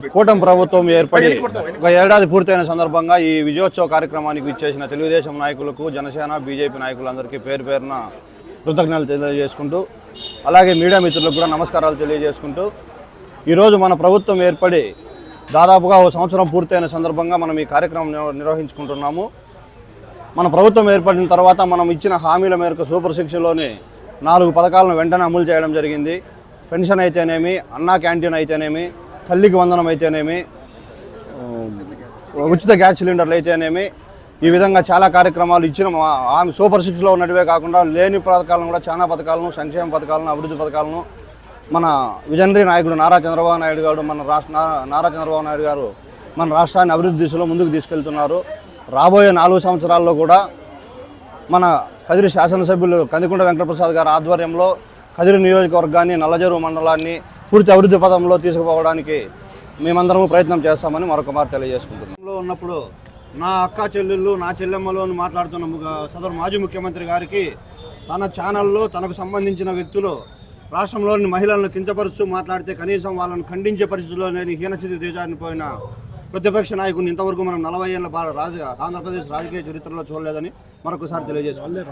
కూటమి ప్రభుత్వం ఏర్పడి ఒక ఏడాది పూర్తయిన సందర్భంగా ఈ విజయోత్సవ కార్యక్రమానికి ఇచ్చేసిన తెలుగుదేశం నాయకులకు జనసేన బీజేపీ నాయకులందరికీ పేరు పేరున కృతజ్ఞతలు తెలియజేసుకుంటూ అలాగే మీడియా మిత్రులకు కూడా నమస్కారాలు తెలియజేసుకుంటూ ఈరోజు మన ప్రభుత్వం ఏర్పడి దాదాపుగా ఒక సంవత్సరం పూర్తయిన సందర్భంగా మనం ఈ కార్యక్రమం నిర్వ- నిర్వహించుకుంటున్నాము. మన ప్రభుత్వం ఏర్పడిన తర్వాత మనం ఇచ్చిన హామీల మేరకు సూపర్ సిక్స్లోని నాలుగు పథకాలను వెంటనే అమలు చేయడం జరిగింది. పెన్షన్ అయితేనేమి అన్నా క్యాంటీన్ అయితేనేమి తల్లికి వందనం అయితేనేమి ఉచిత గ్యాస్ సిలిండర్లు అయితేనేమి ఈ విధంగా చాలా కార్యక్రమాలు ఇచ్చిన. ఆమె సూపర్ సిక్స్లో ఉన్నటివే కాకుండా లేని పథకాలను కూడా చాలా పథకాలను సంక్షేమ పథకాలను అభివృద్ధి పథకాలను మన విజనరీ నాయకుడు నారా చంద్రబాబు నాయుడు గారు మన రాష్ట్ర నారా చంద్రబాబు నాయుడు గారు మన రాష్ట్రాన్ని అభివృద్ధి దిశలో ముందుకు తీసుకెళ్తున్నారు. రాబోయే నాలుగు సంవత్సరాల్లో కూడా మన కదిరి శాసనసభ్యులు కందికుంట వెంకటప్రసాద్ గారి ఆధ్వర్యంలో కదిరి నియోజకవర్గాన్ని నల్లజరువు మండలాన్ని పూర్తి అభివృద్ధి పదంలో తీసుకుపోవడానికి మేమందరము ప్రయత్నం చేస్తామని మరొక మారు తెలియజేసుకుంటున్నాం. ఉన్నప్పుడు నా అక్క చెల్లెళ్ళు నా చెల్లెమ్మలు అని మాట్లాడుతున్న సదరు మాజీ ముఖ్యమంత్రి గారికి తన ఛానల్లో తనకు సంబంధించిన వ్యక్తులు రాష్ట్రంలోని మహిళలను కించపరుస్తూ మాట్లాడితే కనీసం వాళ్ళని ఖండించే పరిస్థితిలో నేను హీనస్థితి దిగజారిపోయిన ప్రతిపక్ష నాయకుని ఇంతవరకు మనం నలభై ఏళ్ళ రాజ ఆంధ్రప్రదేశ్ రాజకీయ చరిత్రలో చూడలేదని మరొకసారి తెలియజేసుకోలేదు